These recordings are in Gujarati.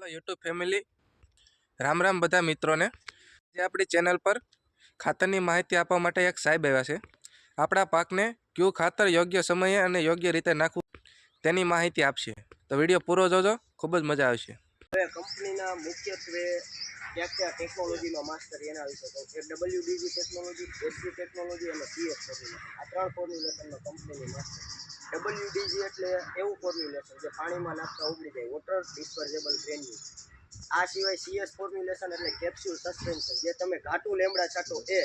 Hello YouTube family, Ram Ram બધા મિત્રોને. જે આપણી ચેનલ પર ખાતરની માહિતી આપવા માટે એક સાહેબ આવ્યા છે. આપણા પાકને કયું ખાતર યોગ્ય સમયે અને યોગ્ય રીતે નાખવું તેની માહિતી આપશે. તો વીડિયો પૂરો જોજો, ખૂબ જ મજા આવશે. કંપનીના મુખ્યત્વે ક્યાં ક્યાં ટેકનોલોજીમાં માસ્ટર એના વિશે કહું કે ડબલ્યુડીજી ટેકનોલોજી એસસી ટેકનોલોજી અને સીએસ ફોર્મ્યુલેશન આ ત્રણ ફોર્મ્યુલેશનમાં કંપનીની માસ્ટર ડબલ્યુડીજી એટલે એવું ફોર્મ્યુલેશન જે પાણીમાં નાખતા ઉગડી જાય. વોટર ડિસ્પર્ઝેબલ ગ્રેન્યુલ આ સિવાય સીએસ ફોર્મ્યુલેશન એટલે કેપ્સ્યુલ સસ્પેન્શન જે તમે ઘાટું લેમડા છાંટો એ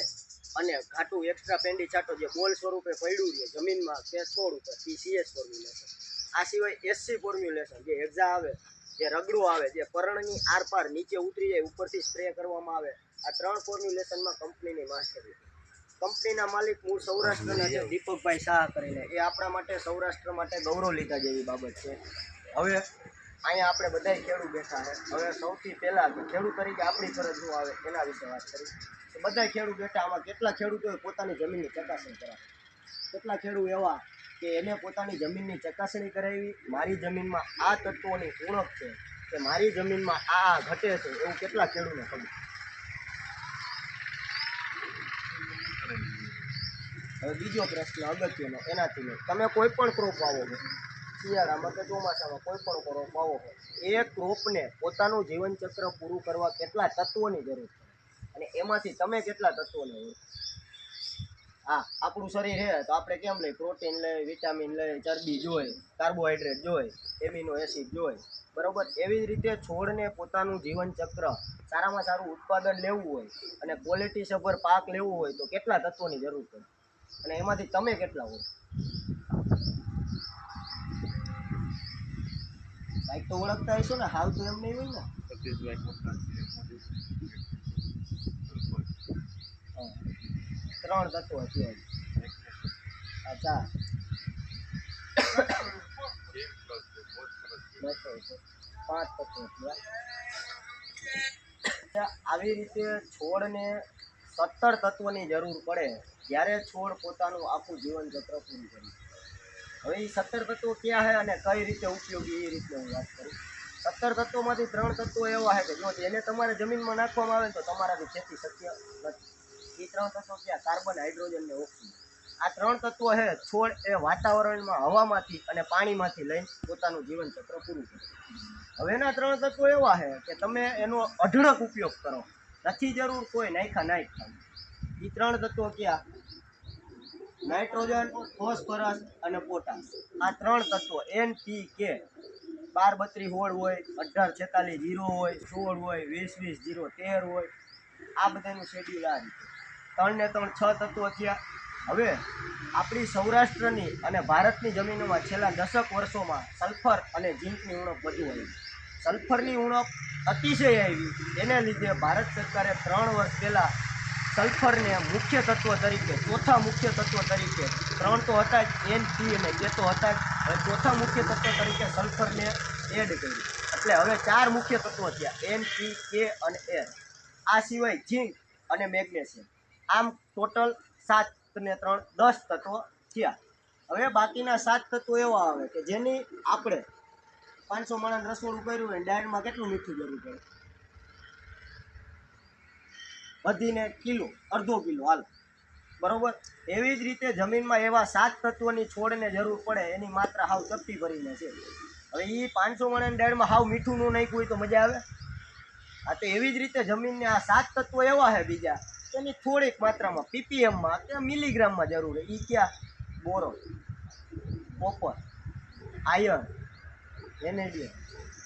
અને ઘાટું એક્સ્ટ્રા પેન્ડી છાંટો જે બોલ સ્વરૂપે પડ્યું રહે, જમીનમાં કે છોડ ઉપર એ સીએસ ફોર્મ્યુલેશન આ સિવાય એસસી ફોર્મ્યુલેશન જે એક્ઝા આવે, જે રગડું આવે, જે પર્ણની આરપાર નીચે ઉતરી જાય, ઉપરથી સ્પ્રે કરવામાં આવે. આ ત્રણ ફોર્મ્યુલેશનમાં કંપનીની માસ્ટરી. કંપનીના માલિક મૂળ સૌરાષ્ટ્રના છે. દીપકભાઈ શાહ કરીને. એ આપણા માટે સૌરાષ્ટ્ર માટે ગૌરવ લીધા જેવી બાબત છે. હવે? અહીંયા આપણે બધાય ખેડૂત બેઠા છે. હવે સૌથી પહેલાં ખેડૂત તરીકે આપણી ફરજ શું આવે એના વિશે વાત કરી તો બધા ખેડૂત બેઠા આમાં કેટલા ખેડૂતોએ પોતાની જમીનની ચકાસણી કરાવી? કેટલા ખેડૂત એવા કે એને પોતાની જમીનની ચકાસણી કરાવી? મારી જમીનમાં આ તત્વોની ઓળખ છે કે મારી જમીનમાં આ આ ઘટે છે એવું કેટલા ખેડૂતને ખબર? હવે બીજો પ્રશ્ન અગત્યનો, એનાથી લે તમે કોઈ પણ ક્રોપ વાવો છો શિયાળામાં કે ચોમાસામાં કોઈ પણ ક્રોપ વાવો છો એ ક્રોપને પોતાનું જીવનચક્ર પૂરું કરવા કેટલા તત્વોની જરૂર છે? અને એમાંથી તમે કેટલા તત્વોને હા, આપણું શરીર છે, તો આપણે કેમ લઈએ? પ્રોટીન લઈએ, વિટામિન લઈએ, ચરબી જોઈએ કાર્બોહાઈડ્રેટ જોઈએ એમિનો એસિડ જોઈએ બરોબર? એવી જ રીતે છોડને પોતાનું જીવનચક્ર સારામાં સારું ઉત્પાદન લેવું હોય અને ક્વોલિટી સભર પાક લેવું હોય તો કેટલા તત્વોની જરૂર પડે? અને એમાંથી તમે કેટલા હોય? બાઈક તો ઓળખતા હશો ને હાલ તો એમ નહીં હોય ને. હા. ત્રણ તત્વો છે અચ્છા. પાંચ તત્વો આવી રીતે છોડને સત્તર તત્વોની જરૂર પડે ત્યારે છોડ પોતાનું આખું જીવન ચક્ર પૂરું કરે. હવે એ સત્તર તત્વો ક્યાં છે અને કઈ રીતે ઉપયોગી એ રીતે હું વાત કરું? સત્તર તત્વોમાંથી ત્રણ તત્વો એવા છે કે જો એને તમારે જમીનમાં નાખવામાં આવે તો તમારાથી ખેતી શક્ય નથી. એ ત્રણ તત્વો ક્યાં? કાર્બન, હાઇડ્રોજન ને ઓક્સિજન. આ ત્રણ તત્વો છે છોડ એ વાતાવરણમાં હવામાંથી અને પાણીમાંથી લઈને પોતાનું જીવન ચક્ર પૂરું કરે. હવેના ત્રણ તત્વો એવા છે કે તમે એનો અઢળક ઉપયોગ કરો. નથી જરૂર કોઈ નાખ્યા નાખ એ ત્રણ તત્વો ક્યાં? નાઇટ્રોજન, ફોસ્ફરસ અને પોટાશ. આ ત્રણ તત્વો એન, પી, કે. બાર બત્રીસ હોળ હોય, અઢાર છેતાલીસ જીરો હોય, સોળ હોય, વીસ વીસ જીરો તેર હોય. આ બધાનું શેડ્યુલ આ રીતે. ત્રણ ત્રણ છ તત્વો થયા હવે આપણી સૌરાષ્ટ્રની અને ભારતની જમીનોમાં છેલ્લા દશક વર્ષોમાં સલ્ફર અને ઝીંકની ઉણપ વધુ આવી સલ્ફરની ઉણપ અતિશય આવી. એને લીધે ભારત સરકારે ત્રણ વર્ષ પહેલાં સલ્ફરને મુખ્ય તત્વ તરીકે, ચોથા મુખ્ય તત્વ તરીકે, ત્રણ તો હતા જ એન પી અને બે તો હતા જ ચોથા મુખ્ય તત્વ તરીકે સલ્ફરને એડ કર્યું. એટલે હવે ચાર મુખ્ય તત્વો થયા એન પી કે અને એન આ સિવાય ઝીંક અને મેગ્નેશિયમ. આમ ટોટલ સાત ને ત્રણ દસ તત્વો થયા. હવે બાકીના સાત તત્વો એવા આવે કે જેની આપણે પાંચસો માણસ રસોડું કર્યું હોય ડાયરમાં કેટલું મીઠું જરૂર પડે? વધીને કિલો, અડધો કિલો, હાલ. બરોબર? એવી જ રીતે જમીનમાં એવા સાત તત્વોની છોડને જરૂર પડે, એની માત્રા હાવ ચપટી ભરીને છે. હવે એ પાંચસો મણની ડાળમાં હાવ મીઠું નું નાખ્યું હોય તો મજા આવે? આ તો એવી જ રીતે જમીનને આ સાત તત્વો એવા છે બીજા, એની થોડીક માત્રામાં પીપીએમમાં કે મિલીગ્રામમાં જરૂર હોય એ ક્યાં? Boron, copper, iron. Vanadium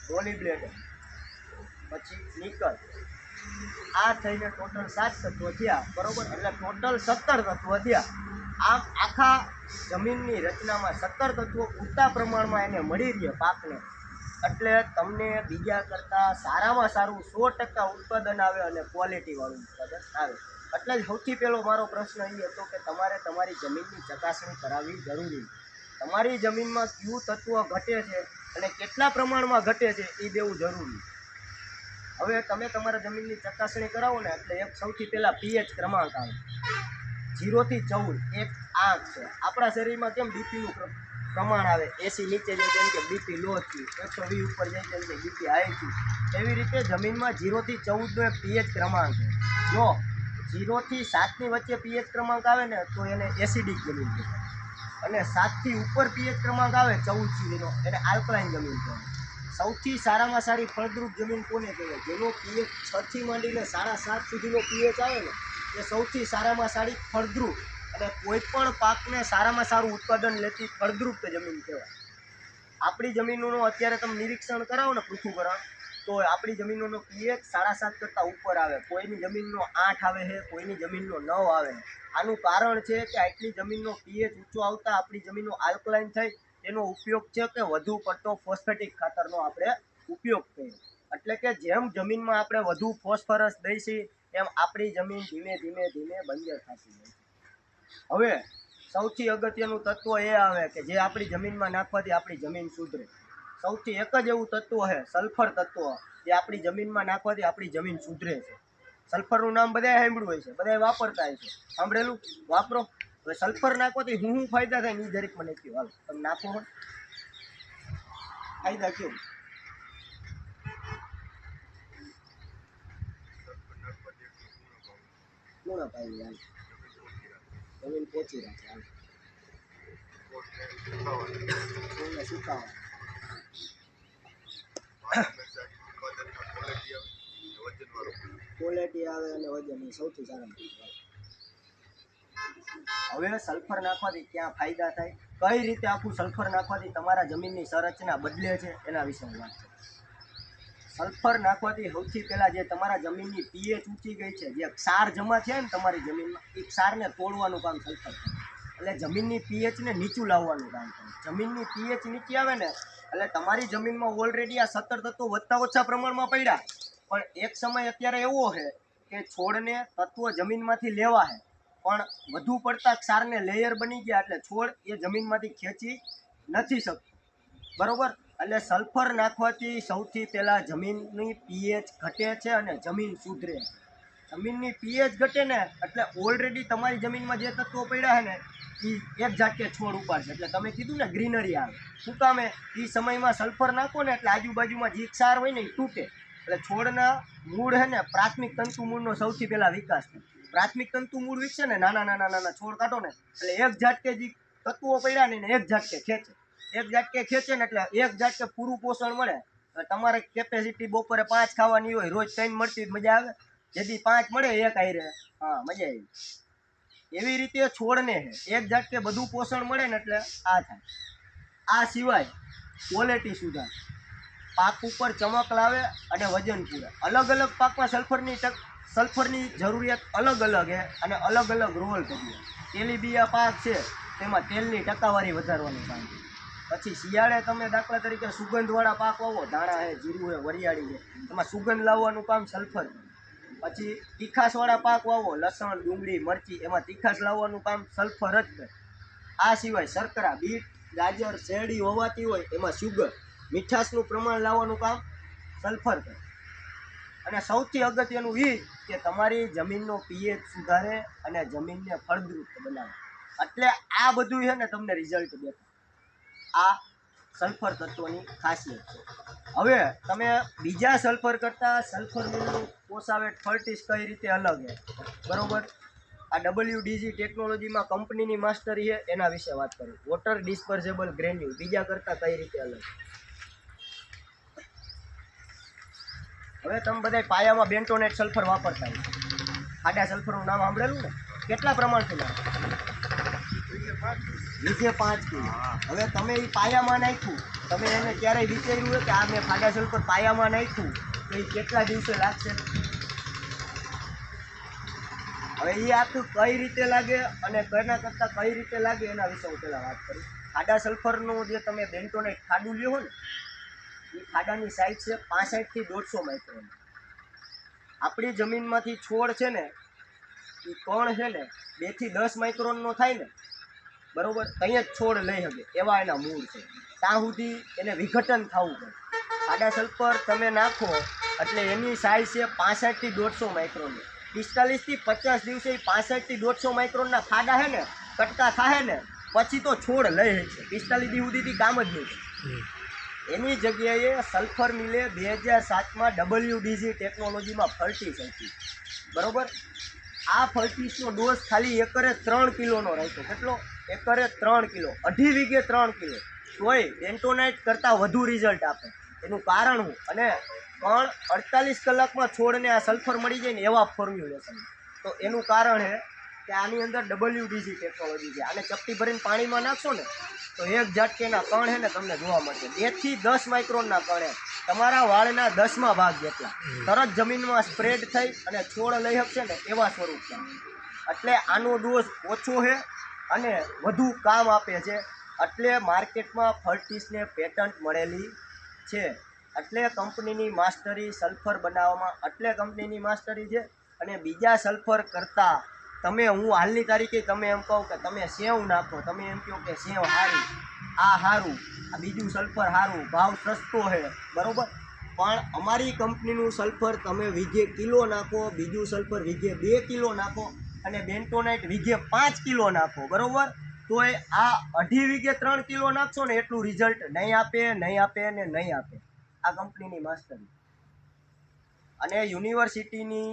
molybdenum પછી નિકલ. આ થઈને ટોટલ સાત તત્વો થયા બરોબર? એટલે ટોટલ સત્તર તત્વો થયા. આમ આખા જમીનની રચનામાં સત્તર તત્વો પૂરતા પ્રમાણમાં એને મળી રહે પાકને. એટલે તમને બીજા કરતાં સારામાં સારું સો ટકા ઉત્પાદન આવે અને ક્વોલિટીવાળું ઉત્પાદન આવે. એટલે જ સૌથી પહેલો મારો પ્રશ્ન એ હતો કે તમારે તમારી જમીનની ચકાસણી કરાવવી જરૂરી તમારી જમીનમાં કયું તત્વ ઘટે છે? અને કેટલા પ્રમાણમાં ઘટે છે એ દેવું જરૂરી. હવે તમે તમારા જમીનની ચકાસણી કરાવો ને એટલે એક સૌથી પહેલાં પીએચ ક્રમાંક આવે. જીરોથી ચૌદ, એક આંક છે. આપણા શરીરમાં કેમ બીપીનું પ્રમાણ આવે? એસી નીચે જાય જેમ કે બીપી લો થયું એકસો વીસ ઉપર જાય જેમ કે બીપી હાઈ થયું એવી રીતે જમીનમાં જીરોથી ચૌદનો એક પીએચ ક્રમાંક છે. જો જીરોથી સાતની વચ્ચે પીએચ ક્રમાંક આવે ને તો એને એસિડિક જમીન કહેવાય. અને સાતથી ઉપર પીએચ ક્રમાંક આવે ચૌદ સુધીનો. એટલે આલ્કલાઇન જમીન કહેવાય સૌથી સારામાં સારી ફળદ્રુપ જમીન કોને કહેવાય? જેનો પીએચ છથી માંડીને સાડા સાત સુધીનો પીએચ આવે ને, એ સૌથી સારામાં સારી ફળદ્રુપ અને કોઈ પણ પાકને સારામાં સારું ઉત્પાદન લેતી ફળદ્રુપ જમીન કહેવાય. આપણી જમીનનું અત્યારે તમે નિરીક્ષણ કરાવો ને પૃથ્વીકરણ તો આપણી જમીનોનો પીએચ સાડા સાત કરતાં ઉપર આવે. કોઈની જમીનનો આઠ આવે છે, કોઈની જમીનનો નવ આવે. આનું કારણ છે કે આટલી જમીનનો પીએચ ઊંચો આવતા આપણી જમીનો આલ્કલાઇન થઈ એનો ઉપયોગ છે કે વધુ પડતો ફોસ્ફેટિક ખાતરનો આપણે ઉપયોગ કરીએ. એટલે કે જેમ જમીનમાં આપણે વધુ ફોસ્ફરસ દઈશી, એમ આપણી જમીન ધીમે ધીમે ધીમે બંજર થતી જાય હવે સૌથી અગત્યનું તત્વ એ આવે કે જે આપણી જમીનમાં નાખવાથી આપણી જમીન સુધરે. સૌથી એક જ એવું તત્વ છે સલ્ફર તત્વ. જે આપણી જમીનમાં નાખવાથી આપણી જમીન સુધરે છે. સલ્ફરનું નામ બધાએ સાંભળ્યું હોય છે બધાએ વાપરતા હોય છે સાંભળેલું? વાપરો. હવે સલ્ફર નાખવાથી હું શું ફાયદા થાય એ જરીક મને કહ્યું હાલ, તમે નાખો પણ ફાયદા કયો? પૂર્ણ હાલ. જમીન પોચી રાખે સુકાવા. ક્વોલિટી આવે અને સૌથી સારા હવે સલ્ફર નાખવાથી ક્યાં ફાયદા થાય? કઈ રીતે આખું સલ્ફર નાખવાથી તમારા જમીનની સંરચના બદલે છે? એના વિશે હું વાત સલ્ફર નાખવાથી સૌથી પહેલાં જે તમારા જમીનની પીએચ ઊંચી ગઈ છે, જે ક્ષાર જમા છે ને તમારી જમીનમાં, એ ક્ષારને તોડવાનું કામ સલ્ફર કરે એટલે જમીનની પીએચને નીચું લાવવાનું કામ કરે. જમીનની પીએચ નીચી આવે ને, એટલે તમારી જમીનમાં ઓલરેડી આ સત્તર તત્વો વધતા ઓછા પ્રમાણમાં પડ્યા. પણ એક સમય અત્યારે એવો છે કે છોડને તત્વો જમીનમાંથી લેવા છે. પણ વધુ પડતા ક્ષારને લેયર બની ગયા એટલે છોડ એ જમીનમાંથી ખેંચી નથી શકતો. બરોબર? એટલે સલ્ફર નાખવાથી સૌથી પહેલાં જમીનની પીએચ ઘટે છે અને જમીન સુધરે જમીનની પીએચ ઘટે ને, એટલે ઓલરેડી તમારી જમીનમાં જે તત્વો પડ્યા છે ને એ એક ઝાટકે છોડ ઉપાડશે. એટલે તમે કીધું ને ગ્રીનરી આવે. શું કામે એ? સમયમાં સલ્ફર નાખો ને એટલે આજુબાજુમાં જે ક્ષાર હોય ને એ તૂટે. એટલે છોડના મૂળ છે ને પ્રાથમિક તંતુ મૂળનો સૌથી પહેલાં વિકાસ થાય. પ્રાથમિક તંતુ મૂળ વિકસે ને નાના નાના નાના છોડ કાઢો ને, એટલે એક ઝાટકે જે તત્વો પડ્યા ને એક ઝાટકે ખેંચે. એક ઝાટકે ખેંચે ને એટલે એક ઝાટકે પૂરું પોષણ મળે. તમારે કેપેસિટી બપોરે પાંચ ખાવાની હોય, રોજ ત્રણ મળતી મજા આવે. જેથી પાંચ મળે, એક આઈ હા, મજા આવી. એવી રીતે છોડને એક ઝટકે બધું પોષણ મળે ને એટલે આ થાય. આ સિવાય ક્વોલિટી સુધાર. પાક ઉપર ચમક લાવે અને વજન પૂરે. અલગ અલગ પાકમાં સલ્ફરની સલ્ફરની જરૂરિયાત અલગ અલગ છે અને અલગ અલગ રોલ કરીએ. તેલીબિયા પાક છે, તેમાં તેલની ટકાવારી વધારવાનું કામ પછી શિયાળે તમે દાખલા તરીકે સુગંધવાળા પાક વાવો, ધાણા છે જીરું છે વરિયાળી છે એમાં સુગંધ લાવવાનું કામ સલ્ફર છે. પછી તીખાશવાળા પાક વાવો, લસણ, ડુંગળી, મરચી, એમાં તીખાસ લાવવાનું કામ સલ્ફર જ કરે. આ સિવાય શર્કરા, બીટ, ગાજર, શેરડી હોવાતી હોય, એમાં સુગર મીઠાશનું પ્રમાણ લાવવાનું કામ સલ્ફર કરે. અને સૌથી અગત્યનું એ કે તમારી જમીનનો પીએચ સુધારે અને જમીનને ફળદ્રુપ બનાવે. એટલે આ બધું છે ને તમને રિઝલ્ટ દેખાય. આ સલ્ફર તત્વોની ખાસિયત છે. હવે તમે બીજા સલ્ફર કરતાં સલ્ફરનું પોસાવેટ ફર્ટિસ કઈ રીતે અલગ છે? બરોબર? આ ડબલ્યુ ડીજી ટેકનોલોજીમાં કંપનીની માસ્ટરી છે, એના વિશે વાત કરું. વોટર ડિસ્પર્ઝેબલ ગ્રેન્યુલ બીજા કરતાં કઈ રીતે અલગ હવે તમે બધા પાયામાં બેન્ટોનેટ સલ્ફર વાપરતા હોય. ખાડા સલ્ફરનું નામ સાંભળેલું ને? કેટલા પ્રમાણથી વીજે પાંચ કિલો. હવે તમે એ પાયામાં નાખ્યું. તમે એને ક્યારેય વિચાર્યું હોય કે આ મેં ફાડાસલ સલ્ફર પાયામાં નાખ્યું, તો એ કેટલા દિવસે લાગશે? હવે એ આખું કઈ રીતે લાગે અને કના કરતાં કઈ રીતે લાગે એના વિશે હું પહેલાં વાત કરું. ખાડા સલ્ફરનું જે તમે બેન્ટોને ખાડું લ્યો ને એ ખાડાની સાઈઝ છે પાસઠથી દોઢસો માઇક્રોન આપણી જમીનમાંથી છોડ છે ને એ કણ છે ને બેથી દસ માઇક્રોનનો થાય ને બરોબર? કંઈ જ છોડ લઈ શકે એવા એના મૂળ છે. ત્યાં સુધી એને વિઘટન થવું પડે. ખાડા સલ્ફર તમે નાખો એટલે એની સાઇઝ છે પાસઠથી દોઢસો માઇક્રોનની પિસ્તાલીસથી પચાસ દિવસે પાસઠથી દોઢસો માઇક્રોનના ખાડા છે ને કટકા થાય ને પછી તો છોડ લઈ છે. પિસ્તાલીસ દી સુધીથી કામ જ નહીં એની જગ્યાએ સલ્ફર મિલે બે હજાર સાતમાં ડબલ્યુડીજી ટેકનોલોજીમાં ફર્ટીસ હતી બરોબર? આ ફર્ટિસનો ડોઝ ખાલી એકરે ત્રણ કિલોનો રહેતો કેટલો? એકરે ત્રણ કિલો અઢી વીઘે ત્રણ કિલો. તોય બેન્ટોનાઇટ કરતાં વધુ રિઝલ્ટ આપે. એનું કારણ હું અને પણ અડતાલીસ કલાકમાં છોડને આ સલ્ફર મળી જાય ને એવા ફોર્મ્યુલેશન તો એનું કારણ છે કે આની અંદર ડબલ્યુડીસી ટેકનોલોજી છે. આને ચપટી ભરીને પાણીમાં નાખશો ને તો એક ઝટકેના કણ છે ને તમને જોવા મળશે. બેથી દસ માઇક્રોનના કણે તમારા વાળના દસમા ભાગ જેટલા. તરત જમીનમાં સ્પ્રેડ થઈ અને છોડ લઈ શકશે ને એવા સ્વરૂપ છે એટલે આનો ડોઝ ઓછો છે અને વધુ કામ આપે છે. એટલે માર્કેટમાં ફર્ટિસને પેટન્ટ મળેલી છે. એટલે કંપનીની માસ્ટરી સલ્ફર બનાવવામાં, એટલે કંપનીની માસ્ટરી છે. અને બીજા સલ્ફર કરતાં તમે, હું હાલની તારીખે તમે એમ કહો કે તમે સેવ નાખો, તમે એમ કહો કે સેવ સારી આ સારું આ બીજું સલ્ફર સારું ભાવ સસ્તો છે. બરાબર? પણ અમારી કંપનીનું સલ્ફર તમે વીઘે કિલો નાખો, બીજું સલ્ફર વીઘે બે કિલો નાખો અને બેન્ટોનાઇટ વીઘે પાંચ કિલો નાખો બરોબર? તોય આ અઢી વીઘે ત્રણ કિલો નાખશો ને એટલું રિઝલ્ટ નહીં આપે નહીં આપે ને નહીં આપે. આ કંપનીની માસ્ટરી અને યુનિવર્સિટીની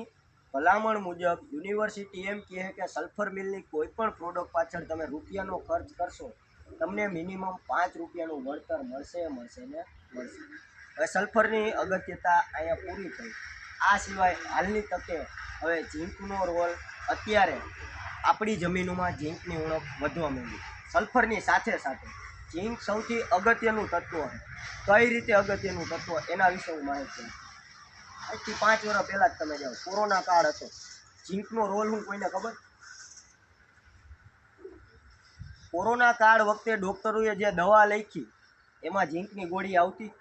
ભલામણ મુજબ યુનિવર્સિટી એમ કહે કે સલ્ફર મિલની કોઈ પણ પ્રોડક્ટ પાછળ તમે રૂપિયાનો ખર્ચ કરશો, તમને મિનિમમ પાંચ રૂપિયાનું વળતર મળશે મળશે ને મળશે. હવે સલ્ફરની અગત્યતા અહીંયા પૂરી થઈ. આ સિવાય હાલની તકે હવે ઝીંકનો રોલ અત્યારે આપણી જમીનોમાં ઝીંકની ઉણપ વધવા માંડી. સલ્ફરની સાથે સાથે ઝીંક સૌથી અગત્યનું તત્વ કઈ રીતે અગત્યનું તત્વ એના વિશે હું માહિતી. આજથી પાંચ વર્ષ પહેલાં જ તમે જાઓ. કોરોના કાળ હતો. ઝીંકનો રોલ હું કોઈને ખબર? કોરોના કાળ વખતે ડૉક્ટરોએ જે દવા લખી, એમાં ઝીંકની ગોળી આવતી?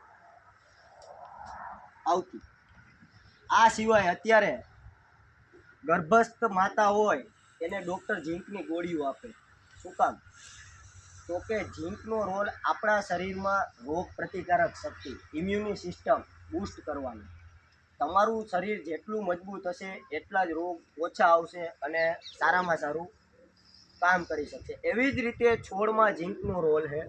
આવતી. આ સિવાય અત્યારે ગર્ભસ્થ માતા હોય, એને ડૉક્ટર ઝીંકની ગોળીઓ આપે. શું કામ? તો કે ઝીંકનો રોલ આપણા શરીરમાં રોગ પ્રતિકારક શક્તિ ઇમ્યુની સિસ્ટમ બૂસ્ટ કરવાનું. તમારું શરીર જેટલું મજબૂત હશે, એટલા જ રોગ ઓછા આવશે અને સારામાં સારું કામ કરી શકશે. એવી જ રીતે છોડમાં ઝીંકનો રોલ છે.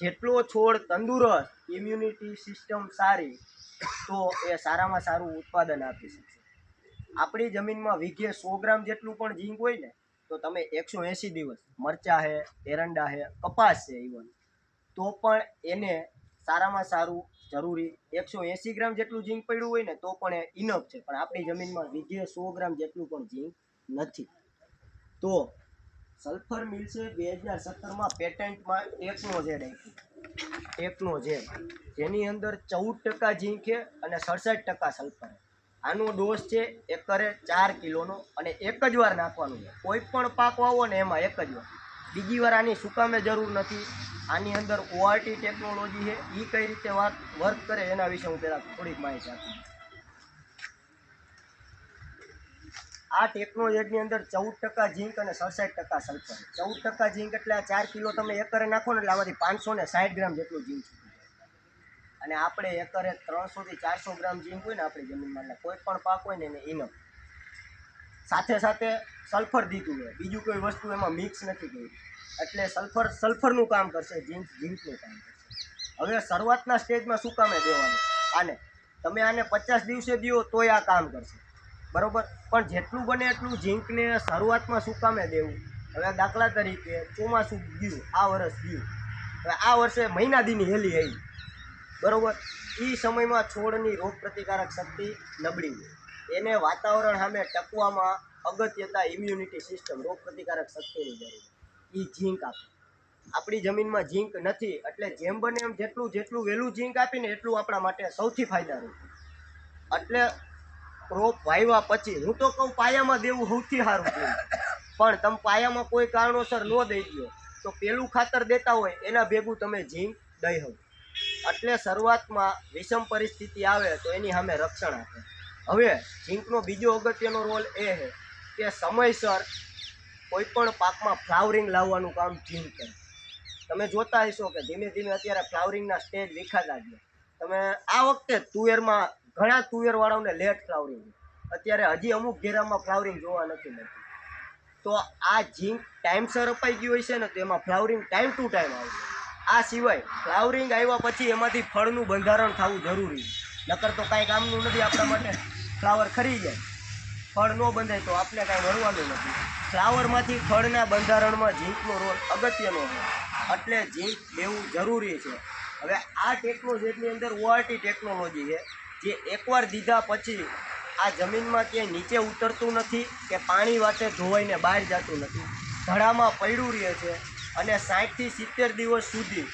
જેટલો છોડ તંદુરસ્ત ઇમ્યુનિટી સિસ્ટમ સારી, તો એ સારામાં સારું ઉત્પાદન આપી શકશે. આપણી જમીનમાં વીઘે સો ગ્રામ જેટલું પણ ઝીંક હોય ને, તો તમે એકસો એંસી દિવસ મરચાં છે એરંડા છે કપાસ છે ઇવન તો પણ એને સારામાં સારું જરૂરી. એકસો એંસી ગ્રામ જેટલું ઝીંક પડ્યું હોય ને, તો પણ એ ઇનફ છે. પણ આપણી જમીનમાં વીઘે સો ગ્રામ જેટલું પણ ઝીંક નથી. તો સલ્ફર મિલ્સે બે હજાર સત્તરમાં પેટન્ટમાં ટેકનો ઝેડ આપ્યું. ટેકનો ઝેડ જેની અંદર ચૌદ ટકા ઝીંકે અને સડસઠ ટકા સલ્ફર. આનો ડોઝ છે એકરે ચાર કિલોનો અને એક જ વાર નાખવાનું છે. કોઈ પણ પાક વાવો ને એમાં એક જ વાર. બીજી વાર આની સુકામે જરૂર નથી. આની અંદર ઓઆરટી ટેકનોલોજી છે. એ કઈ રીતે વાત વર્ક કરે એના વિશે હું પહેલાં થોડીક માહિતી આપું આ ટેકનોલોજીની અંદર ચૌદ ટકા ઝીંક અને સડસઠ ટકા સલ્ફર. ચૌદ ટકા ઝીંક એટલે આ ચાર કિલો તમે એકરે નાખો ને એટલે આમાંથી પાંચસો ને સાઠ ગ્રામ જેટલું ઝીંક અને આપણે એકરે ત્રણસોથી ચારસો ગ્રામ ઝીંક હોય ને આપણી જમીનમાં, એટલે કોઈ પણ પાક હોય ને એને ઇનફ સાથે સાથે સલ્ફર દીધું હોય. બીજું કોઈ વસ્તુ એમાં મિક્સ નથી કર્યું. એટલે સલ્ફર, સલ્ફરનું કામ કરશે, ઝીંક, ઝીંકનું કામ કરશે. હવે શરૂઆતના સ્ટેજમાં શું કામે દેવાનું? આને. તમે આને પચાસ દિવસે દો તોય આ કામ કરશે. બરોબર? પણ જેટલું બને એટલું ઝીંકને શરૂઆતમાં શું કામે દેવું? હવે દાખલા તરીકે ચોમાસું ગયું, આ વર્ષ ગયું. હવે આ વર્ષે મહિના દીની હેલી આવી. બરાબર? એ સમયમાં છોડની રોગ પ્રતિકારક શક્તિ નબળી હોય એને વાતાવરણ સામે ટકવામાં અગત્યતા ઇમ્યુનિટી સિસ્ટમ રોગ પ્રતિકારક શક્તિની જરૂર. એ ઝીંક આપે. આપણી જમીનમાં ઝીંક નથી, એટલે જેમ બને એમ જેટલું જેટલું વહેલું ઝીંક આપીને એટલું આપણા માટે સૌથી ફાયદારૂપ. એટલે ક્રોપ વાવ્યા પછી, હું તો કહું પાયામાં દેવું સૌથી સારું પણ તમે પાયામાં કોઈ કારણોસર ન દઈ દો તો પેલું ખાતર દેતા હોય, એના ભેગું તમે ઝીંક દઈ હોવ. એટલે શરૂઆતમાં વિષમ પરિસ્થિતિ આવે તો એની સામે રક્ષણ આપે. હવે ઝીંકનો બીજો અગત્યનો રોલ એ છે કે સમયસર કોઈપણ પાકમાં ફ્લાવરિંગ લાવવાનું કામ ઝીંક કરે. તમે જોતા હશો કે ધીમે ધીમે અત્યારે ફ્લાવરિંગના સ્ટેજ વિખાતા ગયા તમે આ વખતે તુવેરમાં ઘણા તુવેરવાળાઓને લેટ ફ્લાવરિંગ અત્યારે હજી અમુક ઘેરામાં ફ્લાવરિંગ જોવા નથી મળતું. તો આ ઝીંક ટાઈમસર અપાઈ ગયું હોય છે ને તો એમાં ફ્લાવરિંગ ટાઈમ ટુ ટાઈમ આવશે આ સિવાય ફ્લાવરિંગ આવ્યા પછી એમાંથી ફળનું બંધારણ થવું જરૂરી નકર તો કાંઈ કામનું નથી, આપણા માટે ફ્લાવર ખરી જાય. ફળ ન બંધાય તો આપણે કાંઈ મળવાનું નથી. ફ્લાવરમાંથી ફળના બંધારણમાં ઝીંકનો રોલ અગત્યનો છે. એટલે ઝીંક લેવું જરૂરી છે. હવે આ ટેકનોલોજીની અંદર ઓઆરટી ટેકનોલોજી છે જે એકવાર દીધા પછી આ જમીનમાં ક્યાંય નીચે ઉતરતું નથી, કે પાણી વાતે ધોવાઈને બહાર જતું નથી. ધડામાં પડ્યું રહે છે અને સાઠથી સિત્તેર દિવસ સુધી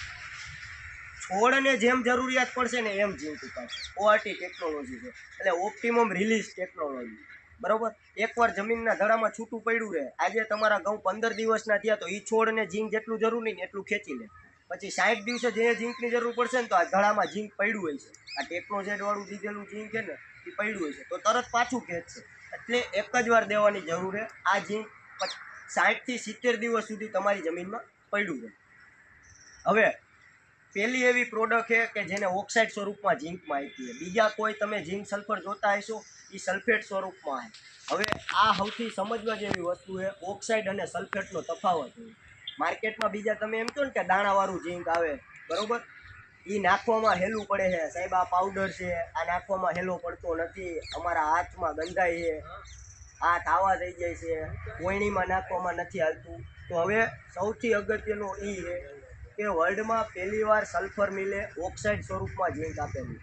છોડને જેમ જરૂરિયાત પડશે ને એમ જીવતું ઉતારશે ઓઆરટી ટેકનોલોજી છે. એટલે ઓપ્ટિમમ રિલીઝ ટેકનોલોજી બરોબર? એકવાર જમીનના ધડામાં છૂટું પડ્યું રહે, આજે તમારા ઘઉં પંદર દિવસના થયા તો એ છોડને ઝીંક જેટલું જરૂરી ને એટલું ખેંચી લે. પછી સાઠ દિવસે જે ઝીંકની જરૂર પડશે ને તો આ ધડામાં ઝીંક પડ્યું હોય છે. આ ટેકનોજેડવાળું દીધેલું ઝીંક છે ને, એ પડ્યું હોય છે. તો તરત પાછું ખેંચ છે. એટલે એક જ વાર દેવાની જરૂર છે. આ ઝીંક સાઠથી સિત્તેર દિવસ સુધી તમારી જમીનમાં પડ્યું રહે. હવે, પહેલી એવી પ્રોડક્ટ છે કે જેને ઓક્સાઇડ સ્વરૂપમાં ઝીંકમાં આપી છે. બીજા કોઈ તમે ઝીંક સલ્ફર જોતા હશો એ સલ્ફેટ સ્વરૂપમાં આવે. હવે આ સૌથી સમજવા જેવી વસ્તુ છે ઓક્સાઇડ અને સલ્ફેટનો તફાવત. છે માર્કેટમાં બીજા તમે એમ કહો ને કે દાણાવાળું ઝીંક આવે, બરોબર? એ નાખવામાં હેલું પડે છે. સાહેબ, આ પાવડર છે. આ નાખવામાં હેલો પડતો નથી. અમારા હાથમાં ગંધાય છે. હાથ આવા થઈ જાય છે. કોયણીમાં નાખવામાં નથી હાલતું. તો હવે સૌથી અગત્યનું એ છે કે વર્લ્ડમાં પહેલીવાર સલ્ફર મિલે ઓક્સાઇડ સ્વરૂપમાં ઝીંક આપેલું.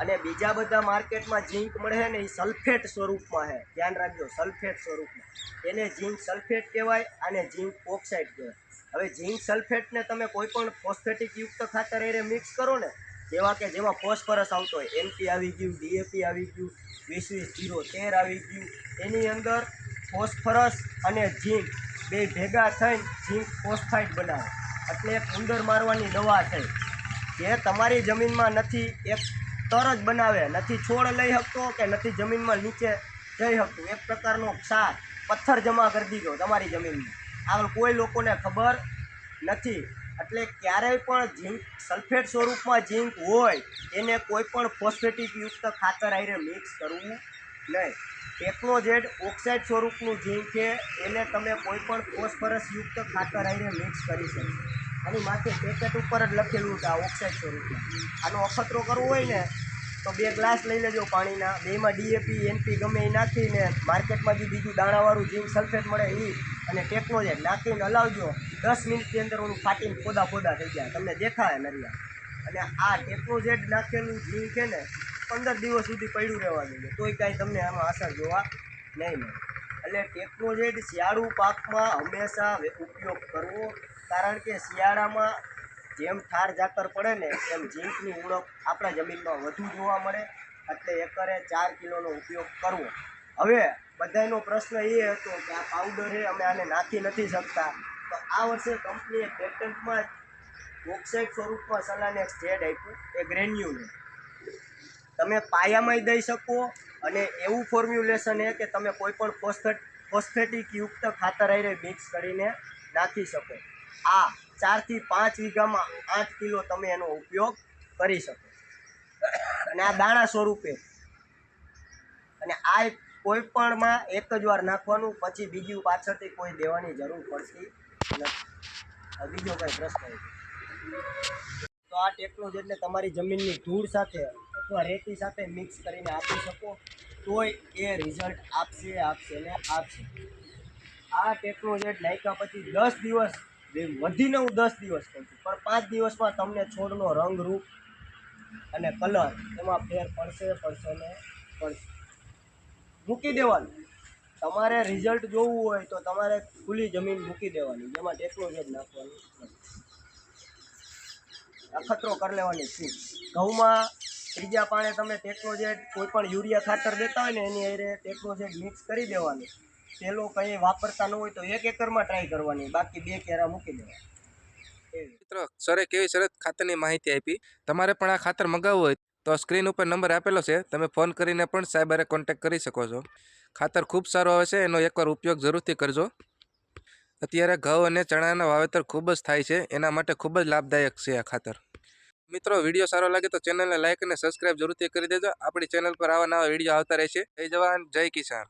અને બીજા બધા માર્કેટમાં ઝીંક મળે ને એ સલ્ફેટ સ્વરૂપમાં છે ધ્યાન રાખજો, સલ્ફેટ સ્વરૂપમાં. એને ઝીંક સલ્ફેટ કહેવાય અને ઝીંક ઓક્સાઇડ કહેવાય. હવે ઝીંક સલ્ફેટને તમે કોઈ પણ ફોસ્ફેટિક યુક્ત ખાતર એરે મિક્સ કરો ને, જેવા કે જેમાં ફોસ્ફરસ આવતો હોય એનપી આવી ગયું ડીએપી આવી ગયું, વીસ વીસ જીરો તેર આવી ગયું, એની અંદર ફોસ્ફરસ અને ઝીંક બે ભેગા થઈને ઝીંક ફોસ્ફાઇડ બનાવે. એટલે એક ઉંદર મારવાની દવા થઈ જે તમારી જમીનમાં નથી, એક તર જ બનાવે. નથી છોડ લઈ શકતો કે નથી જમીનમાં નીચે જઈ શકતું. એક પ્રકારનો ક્ષાર પથ્થર જમા કરી દીધો તમારી જમીનમાં. આ કોઈ લોકોને ખબર નથી. એટલે ક્યારેય પણ ઝીંક, સલ્ફેટ સ્વરૂપમાં ઝીંક હોય, એને કોઈ પણ ફોસ્ફેટિક યુક્ત ખાતર આઈને મિક્સ કરવું નહીં. ટેકનોજેડ ઓક્સાઇડ સ્વરૂપનું ઝીંક છે, એને તમે કોઈ પણ યુક્ત ખાતર આઈને મિક્સ કરી શકો આની માથે પેકેટ ઉપર જ લખેલું છે આ ઓક્સાઇડ સ્વરૂપમાં આનો અખતરો કરવો હોય ને, તો બે ગ્લાસ લઈ લેજો પાણીના. બેમાં ડીએપી એનપી ગમે એ નાખીને માર્કેટમાં જે બીજું દાણાવાળું જીમ સલ્ફેટ મળે એ અને ટેકનોજેડ નાખીને હલાવજો, દસ મિનિટની અંદર ઓલું ફાટીને ફોદા ફોદા થઈ ગયા તમને દેખાય નરિયા. અને આ ટેકનોજેડ નાખેલું ઝીંક છે ને, પંદર દિવસ સુધી પડ્યું રહેવા જોઈએ તોય કાંઈ તમને આમાં અસર જોવા નહીં મળે. એટલે ટેકનોજેડ શિયાળુ પાકમાં હંમેશા ઉપયોગ કરવો કારણ કે શિયાળામાં જેમ ઠાર જાતર પડે ને એમ ઝીંકની ઉણપ આપણા જમીનમાં વધુ જોવા મળે, એટલે એકરે ચાર કિલોનો ઉપયોગ કરવો. હવે બધાયનો પ્રશ્ન એ હતો કે આ પાવડર અમે આને નાખી નથી શકતા. તો આ વર્ષે કંપનીએ પેટન્ટમાં ઓક્સાઇડ સ્વરૂપમાં સલાહને એક સ્ટેડ આપ્યું, એ ગ્રેન્યુલ તમે પાયામાંય દઈ શકો અને એવું ફોર્મ્યુલેશન છે કે તમે કોઈ પણ ફોસ્ફેટ ફોસ્ફેટિક યુક્ત ખાતર મિક્સ કરીને નાખી શકો. આ ચારથી પાંચ વીઘામાં આઠ કિલો તમે એનો ઉપયોગ કરી શકો. અને આ દાણા સ્વરૂપે. અને આ કોઈ પણમાં એક જ વાર નાખવાનું, પછી બીજું પાછળથી કોઈ દેવાની જરૂર પડતી નથી. બીજો કંઈ પ્રશ્ન તો? આ ટેકનો જેટલે તમારી જમીનની ધૂળ સાથે અથવા રેતી સાથે મિક્સ કરીને આપી શકો. તોય એ રિઝલ્ટ આપશે આપશે ને આપશે. આ ટેકનોલોજી નાખ્યા પછી દસ દિવસ વધીને હું દસ દિવસ કહું છું. પણ પાંચ દિવસમાં તમને છોડનો રંગ, રૂપ અને કલર એમાં ફેર પડશે પડશે ને પડશે. મૂકી દેવાનું. તમારે રિઝલ્ટ જોવું હોય તો તમારે ખુલ્લી જમીન મૂકી દેવાની. જેમાં ટેકનોલોજી નાખવાની. અખતરો કરી લેવાની છે. ઘઉંમાં ત્રીજા પાણે તમે ટેકનોજેટ કોઈ પણ યુરિયા ખાતર દેતા હોય ને એની અરે ટેકનોજેટ મિક્સ કરી દેવાનું. પેલો કંઈ વાપરતા ન હોય તો એક એકરમાં ટ્રાય કરવાની, બાકી બે કેરા મૂકી દેવા મિત્રો, સરે કેવી સરસ ખાતરની માહિતી આપી? તમારે પણ આ ખાતર મગાવવું હોય તો સ્ક્રીન ઉપર નંબર આપેલો છે. તમે ફોન કરીને પણ સાહેબરે કોન્ટેક્ટ કરી શકો છો. ખાતર ખૂબ સારો આવે છે, એનો એકવાર ઉપયોગ જરૂરથી કરજો. અત્યારે ઘઉં અને ચણાના વાવેતર ખૂબ જ થાય છે, એના માટે ખૂબ જ લાભદાયક છે આ ખાતર. મિત્રો, વીડિયો સારો લાગે તો ચેનલને લાઇક અને સબસ્ક્રાઇબ જરૂરથી કરી દેજો. આપણી ચેનલ પર આવા નવા વીડિયો આવતા રહેશે. જય જવાન, જય કિસાન.